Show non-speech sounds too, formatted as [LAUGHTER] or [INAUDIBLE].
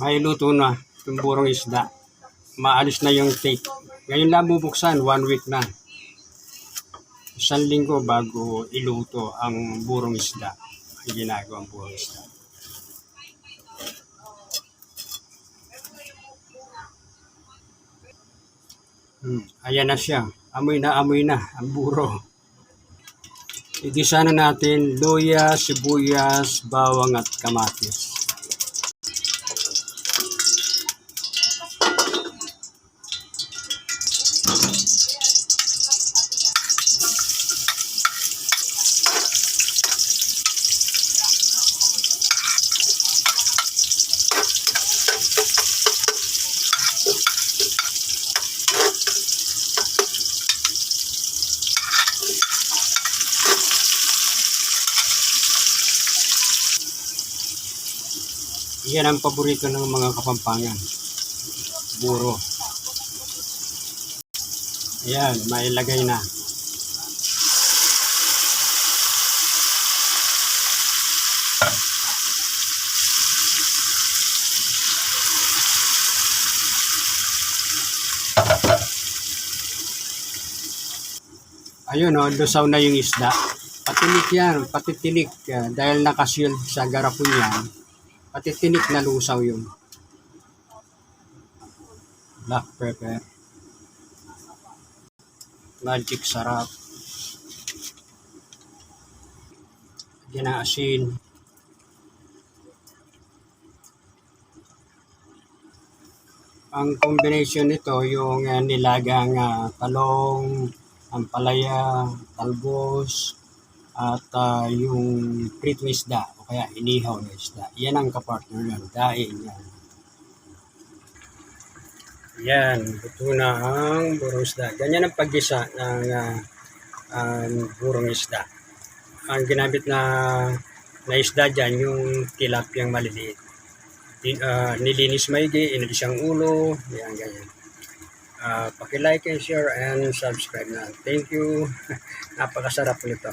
May luto na itong burong isda. Maalis na yung tape. Ngayon lang bubuksan, one week na. Isang linggo bago iluto ang burong isda. Ang burong isda. Hmm, ayan na siya. Amoy na amoy na ang buro. Igisa na natin luya, sibuyas, bawang at kamatis. Yan ang paborito ng mga kapampangan. Buro. Ayan, mailagay na. Ayun o, lusaw na yung isda. Patinik yan, patitinik. ah, dahil nakashield sa garapon yan, patitinik na lusaw yun. Black pepper. Magic sarap. Yan ang asin. Ang combination nito, yung ah, nilagang ah, talong, ampalaya, talbos, at ah, yung pritong isda o kaya inihaw na isda. Yan ang kapartner yan. Daing yan. Yan, luto na ang burong isda. Ganyan ang paggisa ng ah, ang burong isda. Ang ginamit na na isda dyan, yung tilapiyang maliliit. Din, ah, nilinis maigi, inalis ang ulo, yan, ganyan. Uh, paki-like and share and subscribe na. Thank you. [LAUGHS] Napakasarap nito.